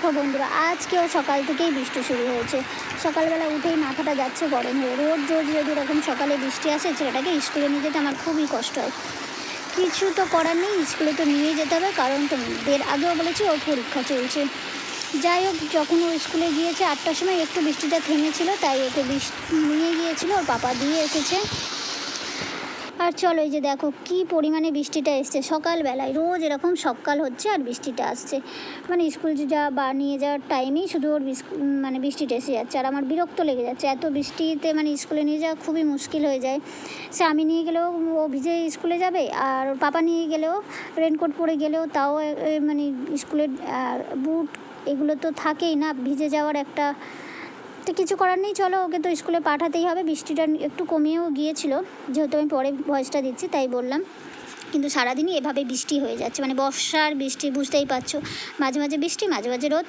দেখো বন্ধুরা, আজকেও সকাল থেকেই বৃষ্টি শুরু হয়েছে। সকালবেলা উঠেই মাথাটা যাচ্ছে গরম হয়ে রোজ রোজ যদি এরকম সকালে বৃষ্টি আসে, ছেলেটাকে স্কুলে নিয়ে যেতে আমার খুবই কষ্ট হয়। কিছু তো করার নেই, স্কুলে তো নিয়ে যেতে হবে, কারণ তোমাদের আগেও বলেছি ওর পরীক্ষা চলছে। যাই হোক, যখন ও স্কুলে গিয়েছে আটটার সময় একটু বৃষ্টিটা থেমেছিল, তাই ওকে বৃষ্টি নিয়ে গিয়েছিল, ওর পাপা দিয়ে এসেছে। আর চলো এই যে দেখো কি পরিমাণে বৃষ্টিটা এসছে। সকালবেলায় রোজ এরকম সকাল হচ্ছে আর বৃষ্টিটা আসছে। মানে স্কুল যা বা নিয়ে যাওয়ার টাইমেই শুধু ওর মানে বৃষ্টিটা এসে যাচ্ছে আর আমার বিরক্ত লেগে যাচ্ছে। এত বৃষ্টিতে মানে স্কুলে নিয়ে যাওয়া খুবই মুশকিল হয়ে যায়। সে আমি নিয়ে গেলেও ও ভিজে স্কুলে যাবে আর ওর পাপা নিয়ে গেলেও রেনকোট পরে গেলেও তাও মানে স্কুলের বুট এগুলো তো থাকেই না। ভিজে যাওয়ার একটা তো কিছু করার নেই, চলো ওকে তো স্কুলে পাঠাতেই হবে। বৃষ্টিটা একটু কমিয়েও গিয়েছিল, যেহেতু আমি পরে ভয়েসটা দিচ্ছি, তাই বললাম। কিন্তু সারাদিনই এভাবে বৃষ্টি হয়ে যাচ্ছে মানে বর্ষার বৃষ্টি, বুঝতেই পারছ। মাঝে মাঝে বৃষ্টি, মাঝে মাঝে রোদ,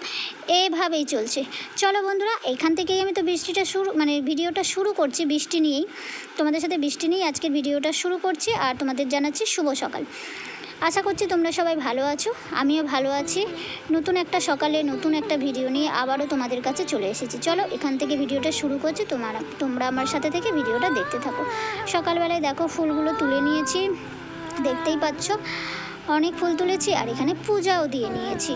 এভাবেই চলছে। চলো বন্ধুরা, এখান থেকেই আমি তো বৃষ্টিটা শুরু মানে ভিডিওটা শুরু করছি বৃষ্টি নিয়েই। তোমাদের সাথে বৃষ্টি নিয়েই আজকের ভিডিওটা শুরু করছি, আর তোমাদের জানাচ্ছি শুভ সকাল। আশা করছি তোমরা সবাই ভালো আছো। আমিও ভালো আছি। নতুন একটা সকালে নতুন একটা ভিডিও নিয়ে আবারও তোমাদের কাছে চলে এসেছি। চলো, এখান থেকে ভিডিওটা শুরু করছি। তোমার, তোমরা আমার সাথে থেকে ভিডিওটা দেখতে থাকো। সকালবেলায় দেখো ফুলগুলো তুলে নিয়েছি। দেখতেই পাচ্ছ, অনেক ফুল তুলেছি আর এখানে পূজাও দিয়ে নিয়েছি।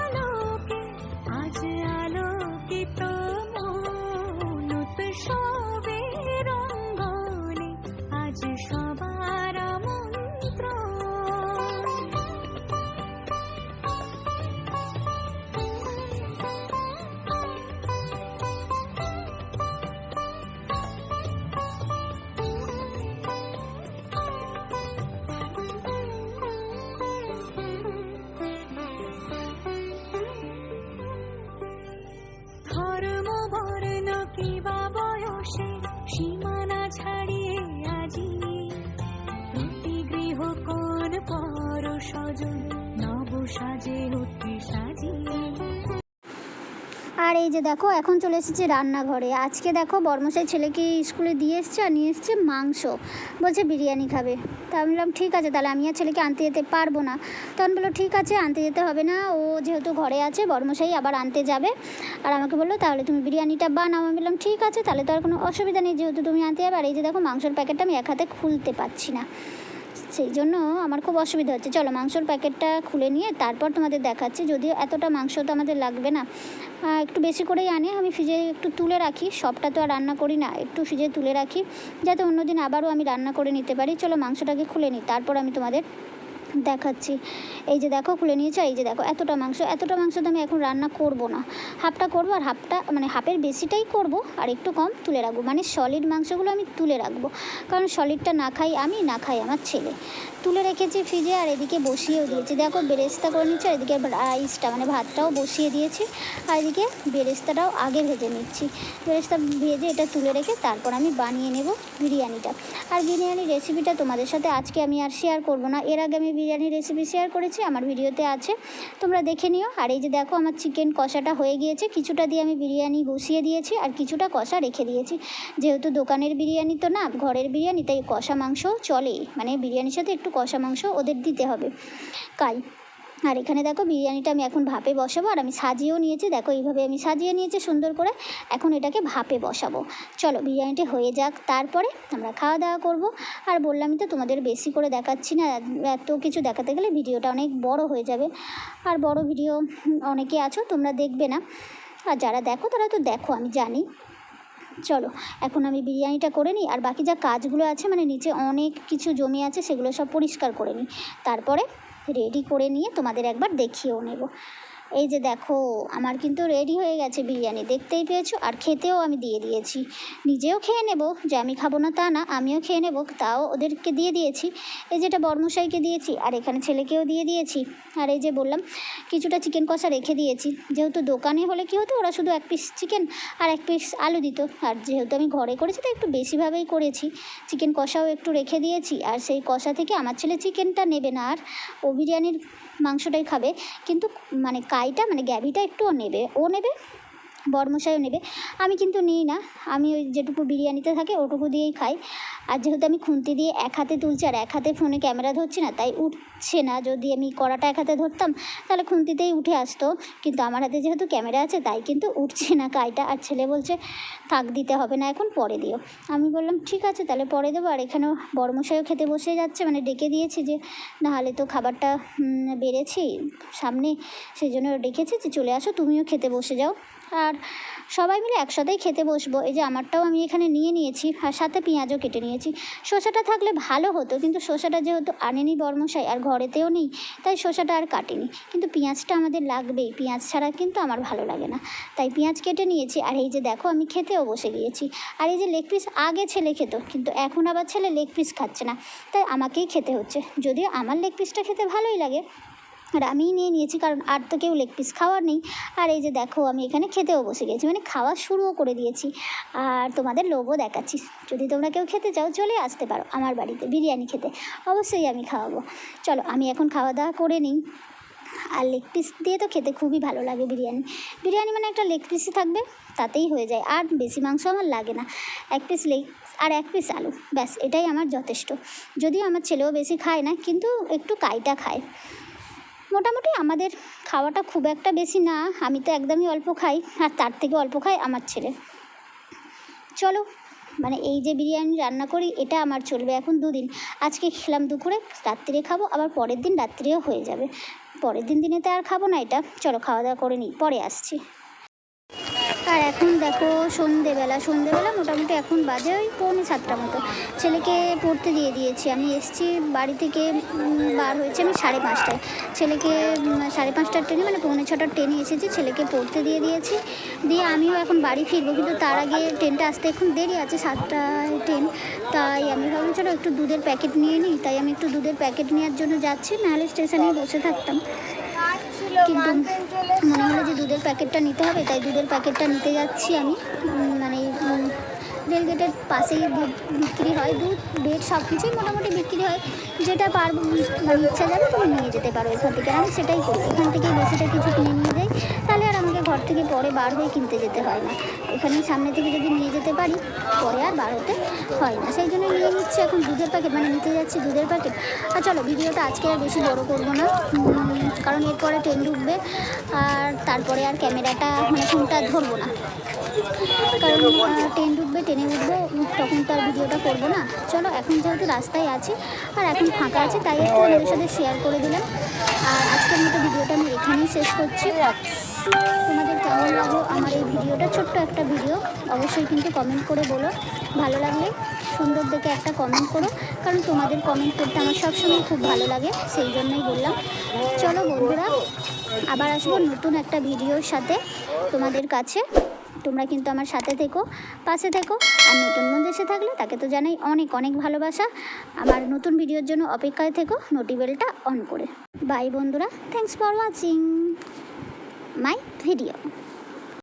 কিবা বয়সে সীমানা ছাড়িয়ে আজি। প্রতি গৃহ কোন পর সজন নব সাজে অতি সাজিয়ে আর এই যে দেখো, এখন চলে এসেছি রান্নাঘরে। আজকে দেখো, বর্মশাই ছেলেকে স্কুলে দিয়ে এসছে আর নিয়ে এসছে মাংস। বলছে বিরিয়ানি খাবে। তা আমি বললাম, ঠিক আছে, তাহলে আমি আর ছেলেকে আনতে যেতে পারব না। তখন বলল, ঠিক আছে, আনতে যেতে হবে না। ও যেহেতু ঘরে আছে, বর্মশাই আবার আনতে যাবে। আর আমাকে বলল, তাহলে তুমি বিরিয়ানিটা বানাও। আমি বললাম, ঠিক আছে, তাহলে তো আর কোনো অসুবিধা নেই, যেহেতু তুমি আনতে যাবে। আর এই যে দেখো, মাংসের প্যাকেটটা আমি এক হাতে খুলতে পারছি না। সেই জন্য আমার খুব অসুবিধা হচ্ছে। চলো মাংসর প্যাকেটটা খুলে নিয়ে তারপর তোমাদের দেখাচ্ছি। যদিও এতটা মাংস তো আমাদের লাগবে না। একটু বেশি করেই আনি। আমি ফ্রিজে একটু তুলে রাখি। সবটা তো আর রান্না করি না। একটু ফ্রিজে তুলে রাখি। যাতে অন্যদিন আবারও আমি রান্না করে নিতে পারি। চলো মাংসটাকে খুলে নিই। তারপর আমি তোমাদের দেখাচ্ছি। এই যে দেখো, খুলে নিয়েছে? এই যে দেখো, এতটা মাংস এতটা মাংস তো আমি এখন রান্না করব না। হাফটা করব আর হাফটা মানে হাফের বেশিটাই করব আর একটু কম তুলে রাখব। মানে সলিড মাংসগুলো আমি তুলে রাখব। কারণ সলিডটা না খাই আমি, না খাই আমার ছেলে। তুলে রেখেছি ফ্রিজে আর এদিকে বসিয়েও দিয়েছি। দেখো, বেরেস্তা করে নিচ্ছি, আর এদিকে রাইসটা মানে ভাতটাও বসিয়ে দিয়েছি। আর এদিকে বেরেস্তাটাও আগে ভেজে নিচ্ছি। বেরেস্তা ভেজে এটা তুলে রেখে তারপর আমি বানিয়ে নেব বিরিয়ানিটা। আর বিরিয়ানির রেসিপিটা তোমাদের সাথে আজকে আমি আর শেয়ার করব না। এর আগে আমি বিরিয়ানির রেসিপি শেয়ার করেছি, আমার ভিডিওতে আছে। তোমরা দেখে নিও। আর এই যে দেখো, আমার চিকেন কষাটা হয়ে গিয়েছে। কিছুটা দিয়ে আমি বিরিয়ানি বসিয়ে দিয়েছি আর কিছুটা কষা রেখে দিয়েছি। যেহেতু দোকানের বিরিয়ানি তো না, ঘরের বিরিয়ানি, তাই কষা মাংস চলে মানে বিরিয়ানির সাথে একটু কষা মাংস ওদের দিতে হবে। কাল আর এখানে দেখো বিরিয়ানিটা আমি এখন ভাপে বসাবো, আর আমি সাজিয়েও নিয়েছি। দেখো এইভাবে আমি সাজিয়ে নিয়েছি সুন্দর করে। এখন এটাকে ভাপে বসাবো। চলো বিরিয়ানিটি হয়ে যাক, তারপরে আমরা খাওয়া দাওয়া করব। আর বললামই তো তোমাদের বেশি করে দেখাচ্ছি না, এত কিছু দেখাতে গেলে ভিডিওটা অনেক বড় হয়ে যাবে। আর বড় ভিডিও অনেকে আছো, তোমরা দেখবে না। আর যারা দেখো, তারা তো দেখো, আমি জানি। চলো, এখন আমি বিরিয়ানিটা করে নিই। আর বাকি যা কাজগুলো আছে মানে নিচে অনেক কিছু জমি আছে, সেগুলো সব পরিষ্কার করে নিই। তারপরে রেডি করে নিয়ে তোমাদের একবার দেখিয়েও নেব। এই যে দেখো, আমার কিন্তু রেডি হয়ে গেছে বিরিয়ানি। দেখতেই পেয়েছ? আর খেতেও আমি দিয়ে দিয়েছি। নিজেও খেয়ে নেব, যে আমি খাব না তা না, আমিও খেয়ে নেব, তাও ওদেরকে দিয়ে দিয়েছি। এই যেটা বর্মশাইকে দিয়েছি, আর এখানে ছেলেকেও দিয়ে দিয়েছি। আর এই যে বললাম, কিছুটা চিকেন কষা রেখে দিয়েছি। যেহেতু দোকানে হলে কী হতো, ওরা শুধু এক পিস চিকেন আর এক পিস আলু দিত। আর যেহেতু আমি ঘরে করেছি তো একটু বেশিভাবেই করেছি। চিকেন কষাও একটু রেখে দিয়েছি। আর সেই কষা থেকে আমার ছেলে চিকেনটা নেবে না। আর ও বিরিয়ানির মাংসটাই খাবে। কিন্তু মানে কাইটা মানে গ্যাভিটা একটু ও নেবে। ও নেবে? বরমশাইও নেবে। আমি কিন্তু নিই না। আমি ওই যেটুকু বিরিয়ানিতে থাকে ওটুকু দিয়েই খাই। আর যেহেতু আমি খুন্তি দিয়ে এক হাতে তুলছি আর এক হাতে ফোনে ক্যামেরা ধরছি না, তাই উঠছে না। যদি আমি কড়াটা এক হাতে ধরতাম, তাহলে খুন্তিতেই উঠে আসতো। কিন্তু আমার হাতে যেহেতু ক্যামেরা আছে, তাই কিন্তু উঠছে না কাইটা। আর ছেলে বলছে, থাক, দিতে হবে না এখন, পরে দিও। আমি বললাম, ঠিক আছে, তাহলে পরে দেবো। আর এখানেও বড়মশাইও খেতে বসে যাচ্ছে। মানে ডেকে দিয়েছি যে, নাহলে তো খাবারটা বেড়েছি সামনে। সেই জন্য ডেকেছি যে, চলে আসো, তুমিও খেতে বসে যাও। আর সবাই মিলে একসাথেই খেতে বসবো। এই যে আমারটাও আমি এখানে নিয়ে নিয়েছি আর সাথে পেঁয়াজও কেটে নিয়েছি। শসাটা থাকলে ভালো হতো, কিন্তু শসাটা যেহেতু আনেনি বর্মশাই আর ঘরেতেও নেই, তাই শসাটা আর কাটিনি। কিন্তু পেঁয়াজটা আমাদের লাগবেই, পেঁয়াজ ছাড়া কিন্তু আমার ভালো লাগে না। তাই পেঁয়াজ কেটে নিয়েছি আর এই যে দেখো আমি খেতেও বসে গিয়েছি। আর এই যে লেগ পিস আগে ছেলে খেত, কিন্তু এখন আবার ছেলে লেগ পিস খাচ্ছে না, তাই আমাকেই খেতে হচ্ছে। যদিও আমার লেগ পিসটা খেতে ভালোই লাগে আর আমিই নিয়ে নিয়েছি, কারণ আর তো কেউ লেগ পিস খাওয়ার নেই। আর এই যে দেখো, আমি এখানে খেতেও বসে গেছি মানে খাওয়া শুরুও করে দিয়েছি। আর তোমাদের লোভও দেখাচ্ছি। যদি তোমরা কেউ খেতে চাও, চলে আসতে পারো আমার বাড়িতে বিরিয়ানি খেতে। অবশ্যই আমি খাওয়াবো। চলো, আমি এখন খাওয়া দাওয়া করে নিই। আর লেগ পিস দিয়ে তো খেতে খুবই ভালো লাগে বিরিয়ানি। বিরিয়ানি মানে একটা লেগ পিসই থাকবে, তাতেই হয়ে যায়। আর বেশি মাংস আমার লাগে না। এক পিস লেগ আর এক পিস আলু। ব্যাস, এটাই আমার যথেষ্ট। যদিও আমার ছেলেও বেশি খায় না, কিন্তু একটু কাইটা খায়। মোটামুটি আমাদের খাওয়াটা খুব একটা বেশি না, আমি তো একদমই অল্প খাই, আর তার থেকে অল্প খাই আমার ছেলে। চলো মানে এই যে বিরিয়ানি রান্না করি, এটা আমার চলবে এখন দুদিন। আজকে খেলাম দুপুরে, রাত্রিরে খাব, আবার পরের দিন রাত্রিও হয়ে যাবে। পরের দিন দিনে তো আর খাব না এটা। চলো খাওয়া দাওয়া করে নিই, পরে আসছি। আর এখন দেখো সন্ধেবেলা সন্ধেবেলা মোটামুটি এখন বাজে ওই পৌনে সাতটা মতো। ছেলেকে পড়তে দিয়ে দিয়েছি, আমি এসছি বাড়ি থেকে বার হয়েছে আমি সাড়ে পাঁচটায়। ছেলেকে সাড়ে পাঁচটার ট্রেনে মানে পৌনে ছটার ট্রেনে এসেছি, ছেলেকে পড়তে দিয়ে দিয়েছি। দিয়ে আমিও এখন বাড়ি ফিরবো, কিন্তু তার আগে ট্রেনটা আসতে এখন দেরি আছে, সাতটায় ট্রেন। তাই আমি ভাবলাম, চলো একটু দুধের প্যাকেট নিয়ে নিই। তাই আমি একটু দুধের প্যাকেট নেওয়ার জন্য যাচ্ছি, নাহলে স্টেশনে বসে থাকতাম। কিন্তু মনে হলো যে দুধের প্যাকেটটা নিতে হবে, তাই দুধের প্যাকেটটা নিতে যাচ্ছি আমি। মানে রেলগেটের পাশেই দুধ বিক্রি হয়, দুধ, বেড সব কিছুই মোটামুটি বিক্রি হয়। যেটা পারব মানে ইচ্ছা যাবে তুমি নিয়ে যেতে পারো এখান থেকে। আমি সেটাই করি। এখান থেকেই বেশিটা কিছু কিনে নিয়ে যাই। তাহলে আর আমাকে ঘর থেকে পরে বার হয়ে কিনতে যেতে হয় না। এখানে সামনে থেকে যদি নিয়ে যেতে পারি, পরে আর বার হতে হয় না। সেই জন্য নিয়ে নিচ্ছি এখন দুধের প্যাকেট মানে নিতে যাচ্ছি দুধের প্যাকেট আর চলো, ভিডিওটা আজকে আর বেশি বড় করব না। কারণ এরপরে ট্রেন ঢুকবে, আর তারপরে আর ক্যামেরাটা মানে ফোনটা ধরবো না। কারণ ট্রেন ঢুকবে ট্রেনে উঠবো তখন তো আর ভিডিওটা করব না। চলো, এখন যেহেতু রাস্তায় আছি, আর এখন ফাঁকা আছে, তাই একটু তোমাদের সাথে শেয়ার করে দিলাম। আর আজকের মতো ভিডিওটা আমি এখানেই শেষ করছি। তোমাদের কেমন লাগল আমার এই ভিডিওটা? ছোট্ট একটা ভিডিও। অবশ্যই কিন্তু কমেন্ট করে বলো। ভালো লাগলে সুন্দর দেখে একটা কমেন্ট করো। কারণ তোমাদের কমেন্ট করতে আমার সবসময় খুব ভালো লাগে, সেই জন্যই বললাম। চলো বন্ধুরা, আবার আসব নতুন একটা ভিডিওর সাথে তোমাদের কাছে। তোমরা কিন্তু আমার সাথে থেকো, পাশে থেকো। আর নতুন বন্ধু এসে থাকলে তাকে তো জানাই অনেক অনেক ভালোবাসা। আমার নতুন ভিডিওর জন্য অপেক্ষায় থেকো নোটিবেলটা অন করে। বাই বন্ধুরা thanks for watching my video